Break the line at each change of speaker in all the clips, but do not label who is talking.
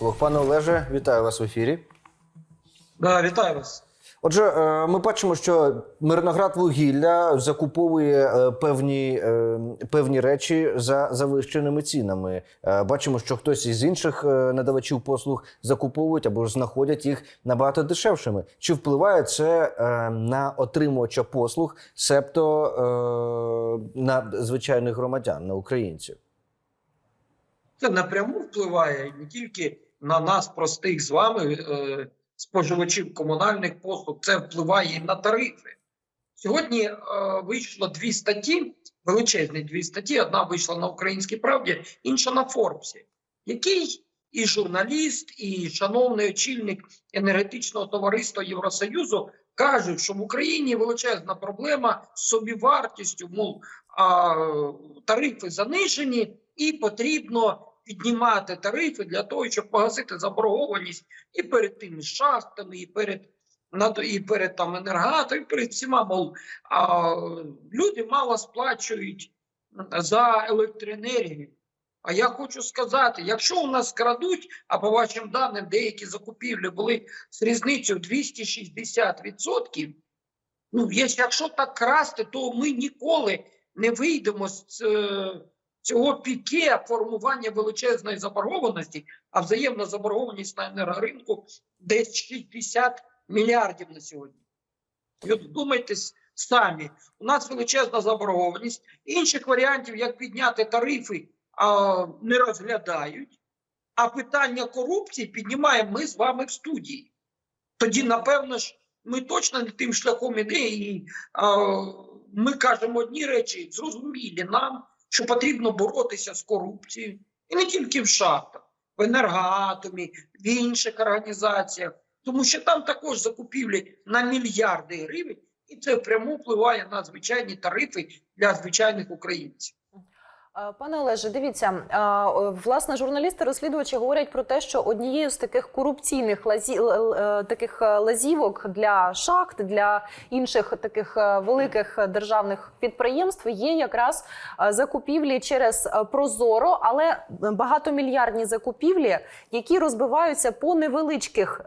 послуг. Пане Олеже, вітаю вас в ефірі.
Да, вітаю вас.
Отже, е, ми бачимо, що Мирноград вугілля закуповує е, певні, е, певні речі за завищеними цінами. Бачимо, що хтось із інших надавачів послуг закуповують або ж знаходять їх набагато дешевшими. Чи впливає це на отримувача послуг, себто на звичайних громадян, на українців?
Це напряму впливає не тільки на нас, простих з вами, е, споживачів комунальних послуг, це впливає і на тарифи. Сьогодні е, вийшло дві статті, величезні дві статті. Одна вийшла на Українській правді, інша на Форбсі, який і журналіст, і шановний очільник енергетичного товариства Євросоюзу кажуть, що в Україні величезна проблема з собівартістю, мов а, тарифи занижені, і потрібно піднімати тарифи для того, щоб погасити заборгованість і перед тими шахтами, і перед і перед там енергатом, і перед всіма мов а, люди мало сплачують за електроенергію. А я хочу сказати, якщо у нас крадуть, а по вашим даним, деякі закупівлі були з різницею 260%, ну, якщо так красти, то ми ніколи не вийдемо з е, цього піке формування величезної заборгованості, а взаємна заборгованість на енергоринку десь 60 мільярдів на сьогодні. І от вдумайтесь самі, у нас величезна заборгованість. Інших варіантів, як підняти тарифи, не розглядають. А питання корупції піднімаємо ми з вами в студії. Тоді, напевно ж, ми точно не тим шляхом іде, і ми кажемо одні речі, зрозумілі нам, що потрібно боротися з корупцією. І не тільки в шахтах, в енергоатомі, в інших організаціях, тому що там також закупівлі на мільярди гривень, і це прямо впливає на звичайні тарифи для звичайних українців.
Е, Пане Олеже, дивіться, е, е, власне, журналісти-розслідувачі говорять про те, що однією з таких корупційних лазі, таких лазівок для шахт, для інших таких великих державних підприємств є якраз закупівлі через Прозоро, але багатомільярдні закупівлі, які розбиваються по невеличких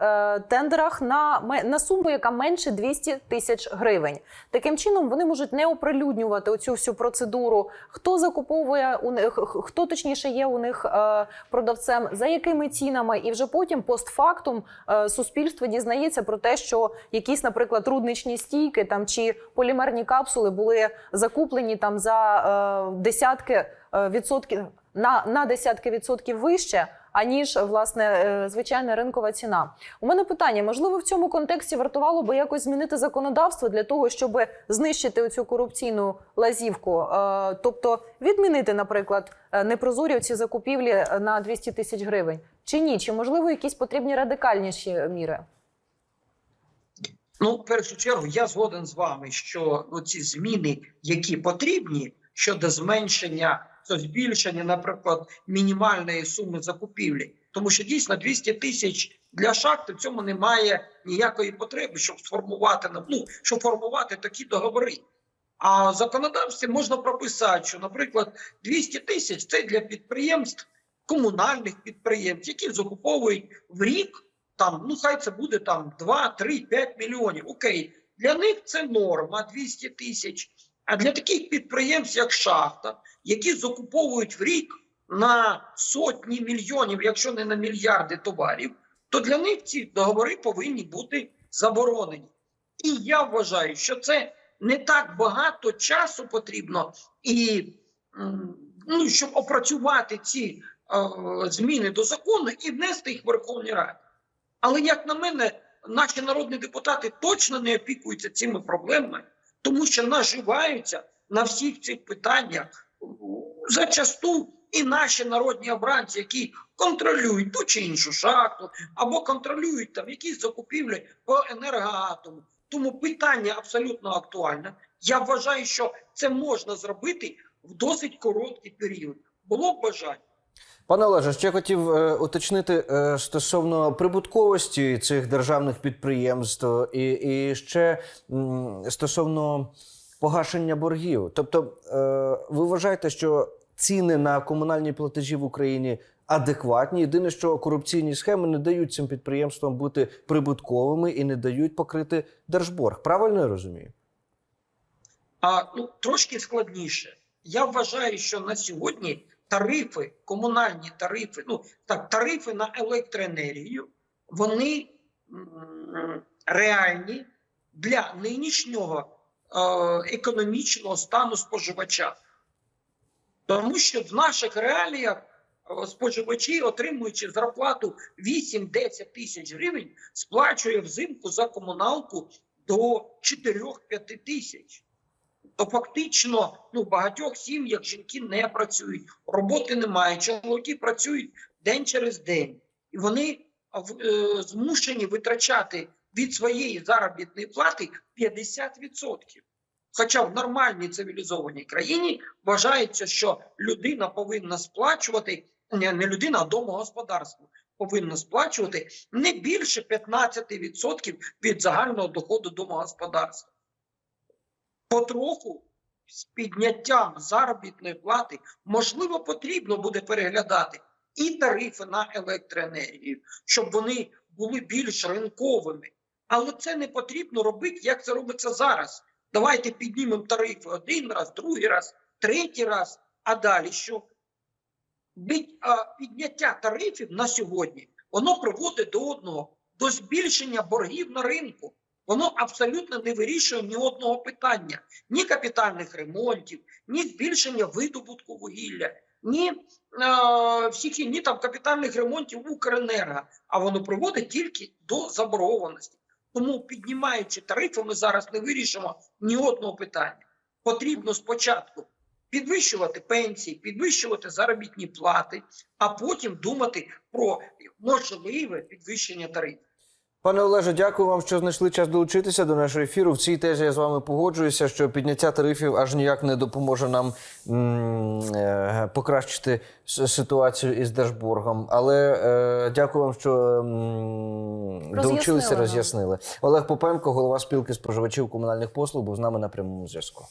тендерах на, на суму, яка менше 200 тисяч гривень. Таким чином вони можуть не оприлюднювати оцю всю процедуру, хто закуповує у них, хто точніше є у них е, продавцем, за якими цінами, і вже потім постфактум е, суспільство дізнається про те, що якісь, наприклад, рудничні стійки там чи полімерні капсули були закуплені там за е, десятки відсотків на, на десятки відсотків вище. Аніж власне е, звичайна ринкова ціна. У мене питання: можливо, в цьому контексті вартувало би якось змінити законодавство для того, щоб знищити цю корупційну лазівку, Е, тобто відмінити, наприклад, е, непрозорі ці закупівлі на 200 тисяч гривень, чи ні? Чи можливо якісь потрібні радикальніші міри?
Ну, в першу чергу, я згоден з вами, що ці зміни, які потрібні щодо зменшення це збільшення, наприклад, мінімальної суми закупівлі, тому що дійсно 200 тисяч для шахти в цьому немає ніякої потреби, щоб сформувати ну, щоб формувати такі договори. А в законодавстві можна прописати, що, наприклад, 200 тисяч це для підприємств, комунальних підприємств, які закуповують в рік. Там, ну хай це буде там 2, 3, 5 мільйонів. Окей, для них це норма 200 тисяч. А для таких підприємств, як шахта, які закуповують в рік на сотні мільйонів, якщо не на мільярди товарів, то для них ці договори повинні бути заборонені. І я вважаю, що це не так багато часу потрібно, і ну, щоб опрацювати ці е, зміни до закону і внести їх в Верховній Раді. Але, як на мене, наші народні депутати точно не опікуються цими проблемами, тому що наживаються на всіх цих питаннях зачасту і наші народні обранці, які контролюють ту чи іншу шахту, або контролюють там якісь закупівлі по енергоатому. Тому питання абсолютно актуальне. Я вважаю, що це можна зробити в досить короткий період. Було б бажання.
Пане Олеже, ще хотів е, уточнити е, стосовно прибутковості цих державних підприємств і, і ще стосовно погашення боргів. Тобто, е, ви вважаєте, що ціни на комунальні платежі в Україні адекватні. Єдине, що корупційні схеми не дають цим підприємствам бути прибутковими і не дають покрити держборг. Правильно я розумію?
А ну трошки складніше. Я вважаю, що на сьогодні тарифи, комунальні тарифи, ну так, тарифи на електроенергію, вони реальні для нинішнього е, економічного стану споживача. Тому що в наших реаліях е, споживачі, отримуючи зарплату 8-10 тисяч гривень, сплачує взимку за комуналку до 4-5 тисяч. То фактично ну, в багатьох сім'ях жінки не працюють, роботи немає, чоловіки працюють день через день, і вони е, змушені витрачати від своєї заробітної плати 50%. Хоча в нормальній цивілізованій країні вважається, що людина повинна сплачувати, не, людина, а домогосподарство повинно сплачувати не більше 15% від загального доходу домогосподарства потроху з підняттям заробітної плати можливо потрібно буде переглядати і тарифи на електроенергію, щоб вони були більш ринковими. Але це не потрібно робити, як це робиться зараз. Давайте піднімемо тарифи один раз, другий раз, третій раз, а далі що? Підняття тарифів на сьогодні воно приводить до одного до збільшення боргів на ринку. Воно абсолютно не вирішує ні одного питання: ні капітальних ремонтів, ні збільшення видобутку вугілля, ні е, всіх ні там капітальних ремонтів Укренерго. А воно приводить тільки до заборгованості. Тому, піднімаючи тарифи, ми зараз не вирішимо ні одного питання. Потрібно спочатку підвищувати пенсії, підвищувати заробітні плати, а потім думати про можливе підвищення тарифів.
Пане Олеже, дякую вам, що знайшли час долучитися до нашого ефіру. В цій тезі я з вами погоджуюся, що підняття тарифів аж ніяк не допоможе нам е, покращити ситуацію із Держборгом. Але е, дякую вам, що м, долучилися, роз'яснили. Олег Попенко, голова спілки споживачів комунальних послуг, був з нами на прямому зв'язку.